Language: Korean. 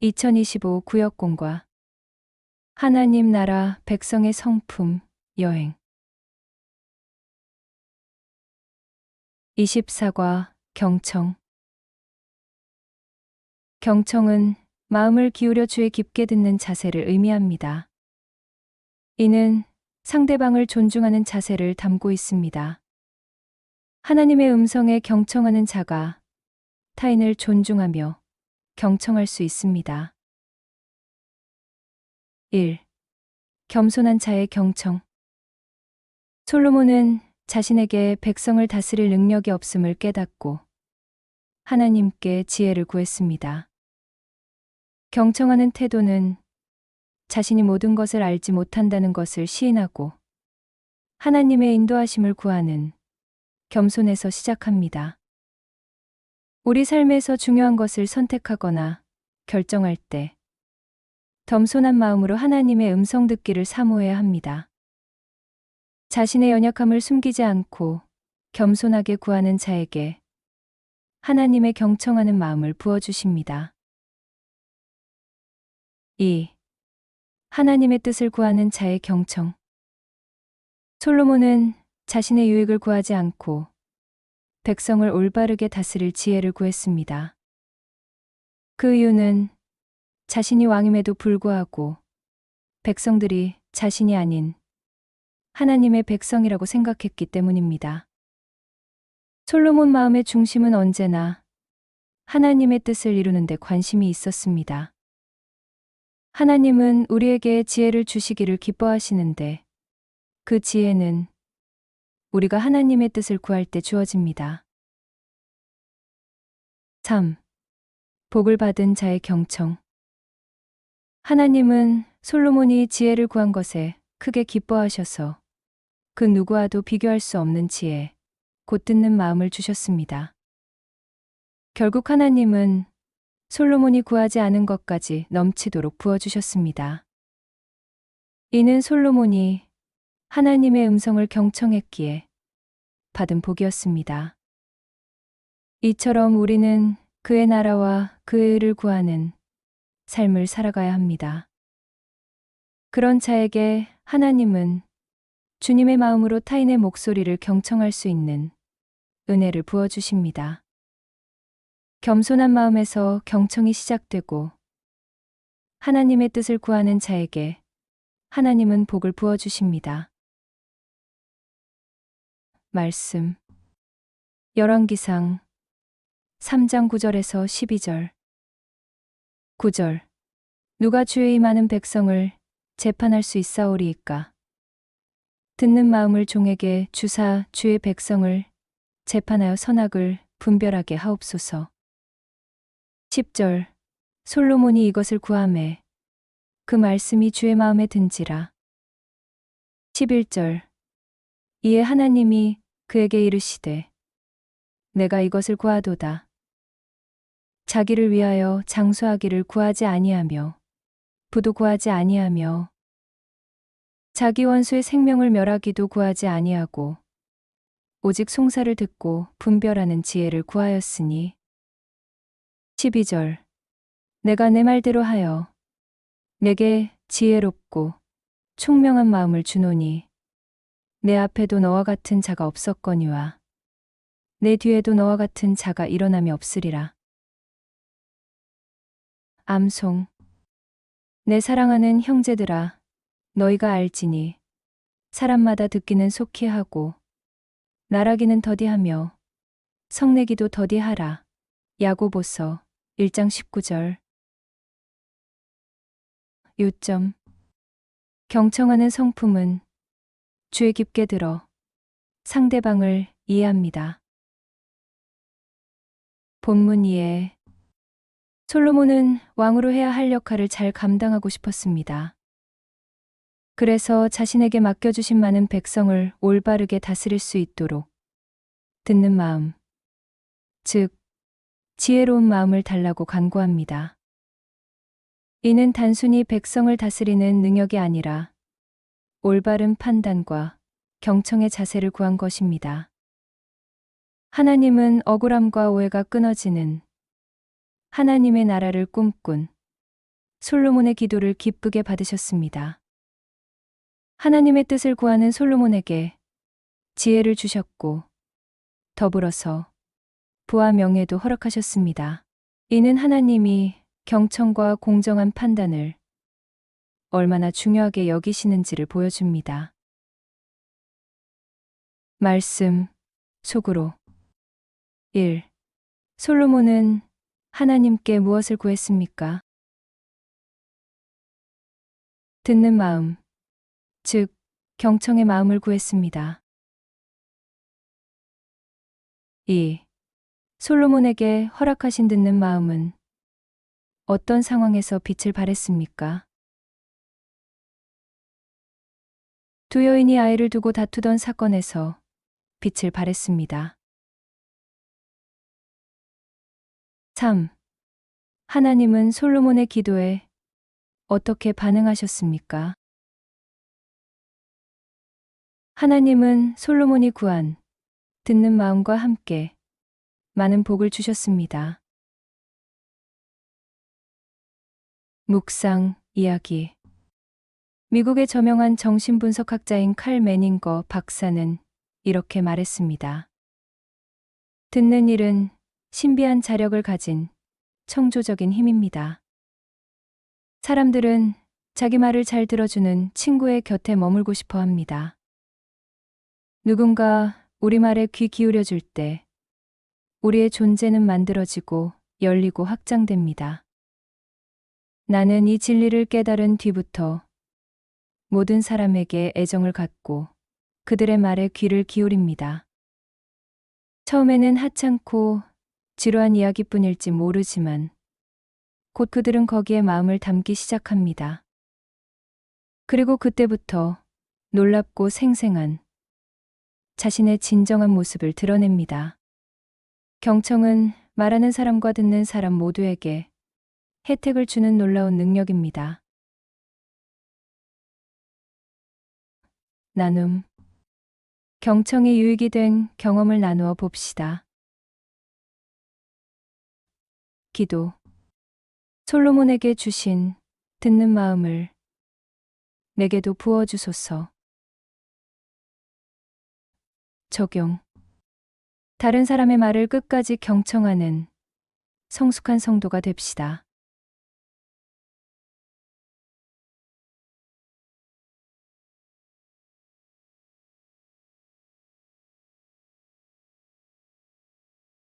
2025 구역공과 하나님 나라 백성의 성품 여행 24과 경청 경청은 마음을 기울여 주에 깊게 듣는 자세를 의미합니다. 이는 상대방을 존중하는 자세를 담고 있습니다. 하나님의 음성에 경청하는 자가 타인을 존중하며 경청할 수 있습니다. 1. 겸손한 자의 경청 솔로몬은 자신에게 백성을 다스릴 능력이 없음을 깨닫고 하나님께 지혜를 구했습니다. 경청하는 태도는 자신이 모든 것을 알지 못한다는 것을 시인하고 하나님의 인도하심을 구하는 겸손에서 시작합니다. 우리 삶에서 중요한 것을 선택하거나 결정할 때 겸손한 마음으로 하나님의 음성 듣기를 사모해야 합니다. 자신의 연약함을 숨기지 않고 겸손하게 구하는 자에게 하나님의 경청하는 마음을 부어주십니다. 2. 하나님의 뜻을 구하는 자의 경청. 솔로몬은 자신의 유익을 구하지 않고 백성을 올바르게 다스릴 지혜를 구했습니다. 그 이유는 자신이 왕임에도 불구하고 백성들이 자신이 아닌 하나님의 백성이라고 생각했기 때문입니다. 솔로몬 마음의 중심은 언제나 하나님의 뜻을 이루는 데 관심이 있었습니다. 하나님은 우리에게 지혜를 주시기를 기뻐하시는데 그 지혜는 우리가 하나님의 뜻을 구할 때 주어집니다. 3. 복을 받은 자의 경청. 하나님은 솔로몬이 지혜를 구한 것에 크게 기뻐하셔서 그 누구와도 비교할 수 없는 지혜, 곧 듣는 마음을 주셨습니다. 결국 하나님은 솔로몬이 구하지 않은 것까지 넘치도록 부어주셨습니다. 이는 솔로몬이 하나님의 음성을 경청했기에 받은 복이었습니다. 이처럼 우리는 그의 나라와 그의 의를 구하는 삶을 살아가야 합니다. 그런 자에게 하나님은 주님의 마음으로 타인의 목소리를 경청할 수 있는 은혜를 부어주십니다. 겸손한 마음에서 경청이 시작되고 하나님의 뜻을 구하는 자에게 하나님은 복을 부어주십니다. 말씀. 열왕기상 3장 9절에서 12절. 9절. 누가 주의 임하는 백성을 재판할 수 있사오리이까? 듣는 마음을 종에게 주사 주의 백성을 재판하여 선악을 분별하게 하옵소서. 10절. 솔로몬이 이것을 구함에 그 말씀이 주의 마음에 든지라. 11절 이에 하나님이 그에게 이르시되 내가 이것을 구하도다. 자기를 위하여 장수하기를 구하지 아니하며 부도 구하지 아니하며 자기 원수의 생명을 멸하기도 구하지 아니하고 오직 송사를 듣고 분별하는 지혜를 구하였으니. 12절. 내가 내 말대로 하여 내게 지혜롭고 총명한 마음을 주노니 내 앞에도 너와 같은 자가 없었거니와 내 뒤에도 너와 같은 자가 일어남이 없으리라. 암송 내 사랑하는 형제들아 너희가 알지니 사람마다 듣기는 속히 하고 나라기는 더디하며 성내기도 더디하라. 야고보서 1장 19절 요점 경청하는 성품은 주에 깊게 들어 상대방을 이해합니다. 본문 이해 솔로몬은 왕으로 해야 할 역할을 잘 감당하고 싶었습니다. 그래서 자신에게 맡겨주신 많은 백성을 올바르게 다스릴 수 있도록 듣는 마음, 즉, 지혜로운 마음을 달라고 간구합니다. 이는 단순히 백성을 다스리는 능력이 아니라 올바른 판단과 경청의 자세를 구한 것입니다. 하나님은 억울함과 오해가 끊어지는 하나님의 나라를 꿈꾼 솔로몬의 기도를 기쁘게 받으셨습니다. 하나님의 뜻을 구하는 솔로몬에게 지혜를 주셨고 더불어서 부와 명예도 허락하셨습니다. 이는 하나님이 경청과 공정한 판단을 얼마나 중요하게 여기시는지를 보여줍니다. 말씀 속으로 1. 솔로몬은 하나님께 무엇을 구했습니까? 듣는 마음, 즉, 경청의 마음을 구했습니다. 2. 솔로몬에게 허락하신 듣는 마음은 어떤 상황에서 빛을 발했습니까? 두 여인이 아이를 두고 다투던 사건에서 빛을 발했습니다. 3. 하나님은 솔로몬의 기도에 어떻게 반응하셨습니까? 하나님은 솔로몬이 구한 듣는 마음과 함께 많은 복을 주셨습니다. 묵상 이야기 미국의 저명한 정신분석학자인 칼 매닝거 박사는 이렇게 말했습니다. 듣는 일은 신비한 자력을 가진 청조적인 힘입니다. 사람들은 자기 말을 잘 들어주는 친구의 곁에 머물고 싶어 합니다. 누군가 우리 말에 귀 기울여 줄 때 우리의 존재는 만들어지고 열리고 확장됩니다. 나는 이 진리를 깨달은 뒤부터 모든 사람에게 애정을 갖고 그들의 말에 귀를 기울입니다. 처음에는 하찮고 지루한 이야기뿐일지 모르지만 곧 그들은 거기에 마음을 담기 시작합니다. 그리고 그때부터 놀랍고 생생한 자신의 진정한 모습을 드러냅니다. 경청은 말하는 사람과 듣는 사람 모두에게 혜택을 주는 놀라운 능력입니다. 나눔. 경청이 유익이 된 경험을 나누어 봅시다. 기도. 솔로몬에게 주신 듣는 마음을 내게도 부어주소서. 적용. 다른 사람의 말을 끝까지 경청하는 성숙한 성도가 됩시다.